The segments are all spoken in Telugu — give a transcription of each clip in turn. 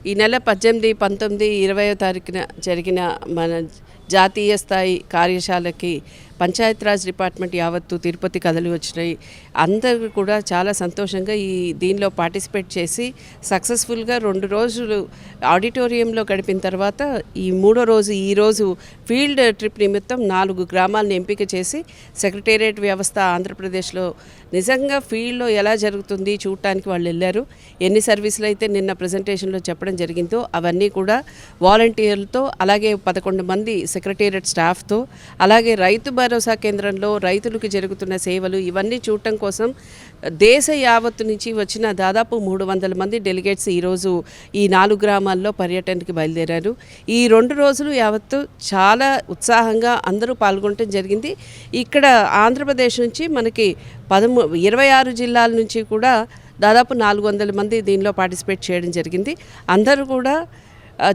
ఈ నెల పద్దెనిమిది పంతొమ్మిది ఇరవయో తారీఖున జరిగిన మన జాతీయ స్థాయి కార్యశాలకి పంచాయతీరాజ్ డిపార్ట్మెంట్ యావత్తు తిరుపతి కథలు వచ్చినాయి. అందరూ కూడా చాలా సంతోషంగా ఈ దీనిలో పార్టిసిపేట్ చేసి సక్సెస్ఫుల్గా రెండు రోజులు ఆడిటోరియంలో గడిపిన తర్వాత ఈ మూడో రోజు ఈ రోజు ఫీల్డ్ ట్రిప్ నిమిత్తం నాలుగు గ్రామాలను ఎంపిక చేసి సెక్రటేరియట్ వ్యవస్థ ఆంధ్రప్రదేశ్లో నిజంగా ఫీల్డ్లో ఎలా జరుగుతుంది చూడటానికి వాళ్ళు వెళ్ళారు. ఎన్ని సర్వీసులు అయితే నిన్న ప్రజెంటేషన్లో చెప్పడం జరిగిందో అవన్నీ కూడా వాలంటీర్లతో అలాగే పదకొండు మంది సెక్రటేరియట్ స్టాఫ్తో అలాగే రైతు భరోసా కేంద్రంలో రైతులకు జరుగుతున్న సేవలు ఇవన్నీ చూడటం కోసం దేశ యావత్తు నుంచి వచ్చిన దాదాపు మూడు వందల మంది డెలిగేట్స్ ఈరోజు ఈ నాలుగు గ్రామాల్లో పర్యటనకి బయలుదేరారు. ఈ రెండు రోజులు యావత్తు చాలా ఉత్సాహంగా అందరూ పాల్గొనడం జరిగింది. ఇక్కడ ఆంధ్రప్రదేశ్ నుంచి మనకి పదమూ ఇరవై ఆరు జిల్లాల నుంచి కూడా దాదాపు నాలుగు వందల మంది దీనిలో పార్టిసిపేట్ చేయడం జరిగింది. అందరూ కూడా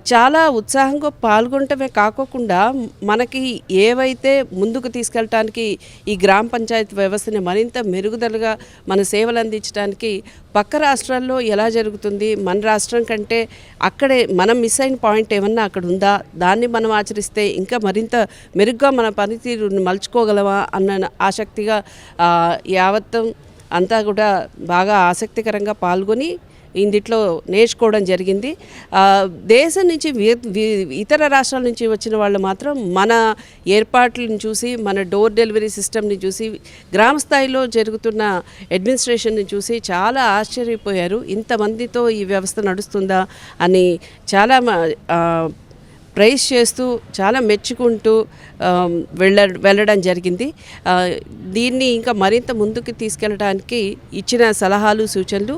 చాలా ఉత్సాహంగా పాల్గొనటమే కాకోకుండా మనకి ఏవైతే ముందుకు తీసుకెళ్ళటానికి ఈ గ్రామ పంచాయతీ వ్యవస్థని మరింత మెరుగుదలగా మన సేవలు అందించడానికి పక్క రాష్ట్రాల్లో ఎలా జరుగుతుంది మన రాష్ట్రం కంటే అక్కడే మనం మిస్ అయిన పాయింట్ ఏమన్నా అక్కడ ఉందా దాన్ని మనం ఆచరిస్తే ఇంకా మరింత మెరుగ్గా మన పనితీరుని మలుచుకోగలమా అన్న ఆసక్తిగా యావత్తం అంతా కూడా బాగా ఆసక్తికరంగా పాల్గొని ఇందిట్లో నేర్చుకోవడం జరిగింది. దేశం నుంచి వి- ఇతర రాష్ట్రాల నుంచి వచ్చిన వాళ్ళు మాత్రం మన ఏర్పాట్లను చూసి మన డోర్ డెలివరీ సిస్టమ్ని చూసి గ్రామ స్థాయిలో జరుగుతున్న అడ్మినిస్ట్రేషన్ని చూసి చాలా ఆశ్చర్యపోయారు. ఇంతమందితో ఈ వ్యవస్థ నడుస్తుందా అని చాలా ప్రైజ్ చేస్తూ చాలా మెచ్చుకుంటూ వెళ్ళ వెళ్ళడం జరిగింది. దీన్ని ఇంకా మరింత ముందుకు తీసుకెళ్ళడానికి ఇచ్చిన సలహాలు సూచనలు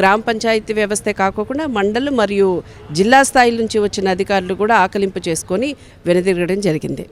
గ్రామ పంచాయతీ వ్యవస్థే కాకుండా మండలు మరియు జిల్లా స్థాయి నుంచి వచ్చిన అధికారులు కూడా ఆకలింపు చేసుకొని వెనుదిరగడం జరిగింది.